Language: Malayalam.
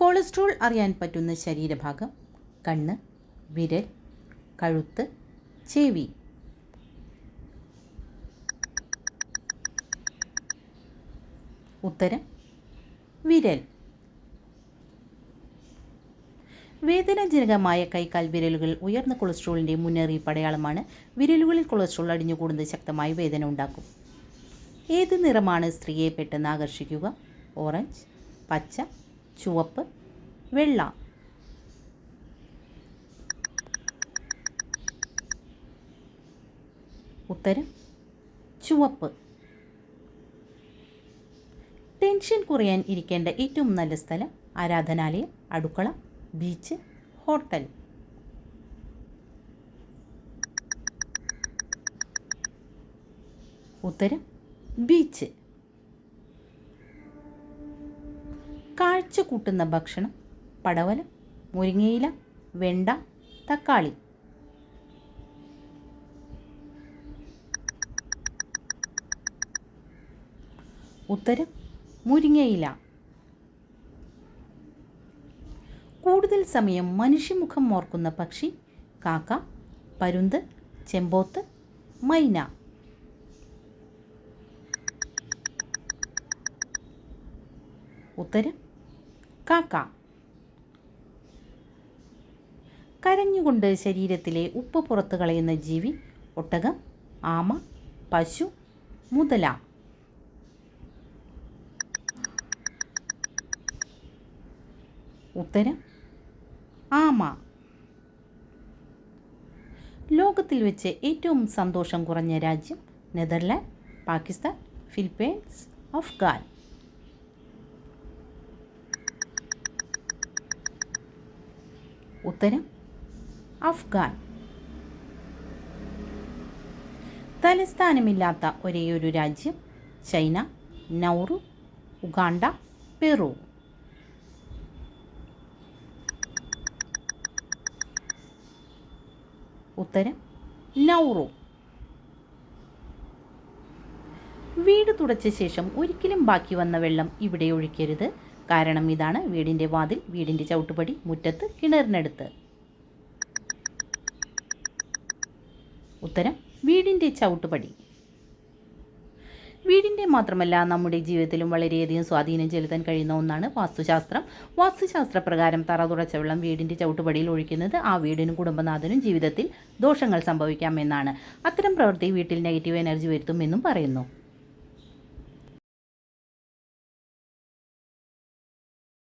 കൊളസ്ട്രോൾ അറിയാൻ പറ്റുന്ന ശരീരഭാഗം കണ്ണ് വിരൽ കഴുത്ത് ചെവി. ഉത്തരം വിരൽ. വേദനാജനകമായ കൈകാൽ വിരലുകൾ ഉയർന്ന കൊളസ്ട്രോളിന്റെ മുന്നറിയിപ്പ് അടയാളമാണ് വിരലുകളിൽ കൊളസ്ട്രോൾ അടിഞ്ഞുകൂടുന്നത് ശക്തമായി വേദന ഉണ്ടാക്കും. ഏത് നിറമാണ് സ്ത്രീയെ പെട്ടെന്ന് ആകർഷിക്കുക? ഓറഞ്ച് പച്ച ചുവപ്പ് വെള്ള. ഉത്തരം ചുവപ്പ്. ടെൻഷൻ കുറയാൻ ഇരിക്കേണ്ട ഏറ്റവും നല്ല സ്ഥലം ആരാധനാലയം അടുക്കള ബീച്ച് ഹോട്ടൽ. ഉത്തരം ബീച്ച്. കാഴ്ച കൂട്ടുന്ന ഭക്ഷണം. പടവലം മുരിങ്ങയില വെണ്ട തക്കാളി. ഉത്തരം മുരിങ്ങയില. കൂടുതൽ സമയം മനുഷ്യമുഖം ഓർക്കുന്ന പക്ഷി കാക്ക പരുന്ത് ചെമ്പോത്ത് മൈന. ഉത്തരം കാക്ക. കരഞ്ഞുകൊണ്ട് ശരീരത്തിലെ ഉപ്പ് പുറത്തു കളയുന്ന ജീവി ഒട്ടകം ആമ പശു മുതല. ഉത്തരം ആമ. ലോകത്തിൽ വെച്ച് ഏറ്റവും സന്തോഷം കുറഞ്ഞ രാജ്യം നെതർലാൻഡ് പാകിസ്ഥാൻ ഫിലിപ്പീൻസ് അഫ്ഗാൻ. ഉത്തരം അഫ്ഗാൻ. തലസ്ഥാനമില്ലാത്ത ഒരേയൊരു രാജ്യം ചൈന നൗറു ഉഗാണ്ട പെറു. ഉത്തരം നൗറു. വീട് തുടച്ച ശേഷം ഒരിക്കലും ബാക്കി വന്ന വെള്ളം ഇവിടെ ഒഴിക്കരുത്. കാരണം ഇതാണ് വീടിന്റെ വാതിൽ വീടിന്റെ ചവിട്ടുപടി മുറ്റത്ത് കിണറിനടുത്ത്. ഉത്തരം വീടിന്റെ ചവിട്ടുപടി. വീടിന്റെ മാത്രമല്ല നമ്മുടെ ജീവിതത്തിലും വളരെയധികം സ്വാധീനം ചെലുത്താൻ കഴിയുന്ന ഒന്നാണ് വാസ്തുശാസ്ത്രം. വാസ്തുശാസ്ത്ര പ്രകാരം തറ തുടച്ച വെള്ളം വീടിന്റെ ചവിട്ടുപടിയിൽ ഒഴിക്കുന്നത് ആ വീടിനും കുടുംബനാഥനും ജീവിതത്തിൽ ദോഷങ്ങൾ സംഭവിക്കാമെന്നാണ് അത്തരം പ്രവൃത്തി വീട്ടിൽ നെഗറ്റീവ് എനർജി വരുത്തുമെന്നും പറയുന്നു.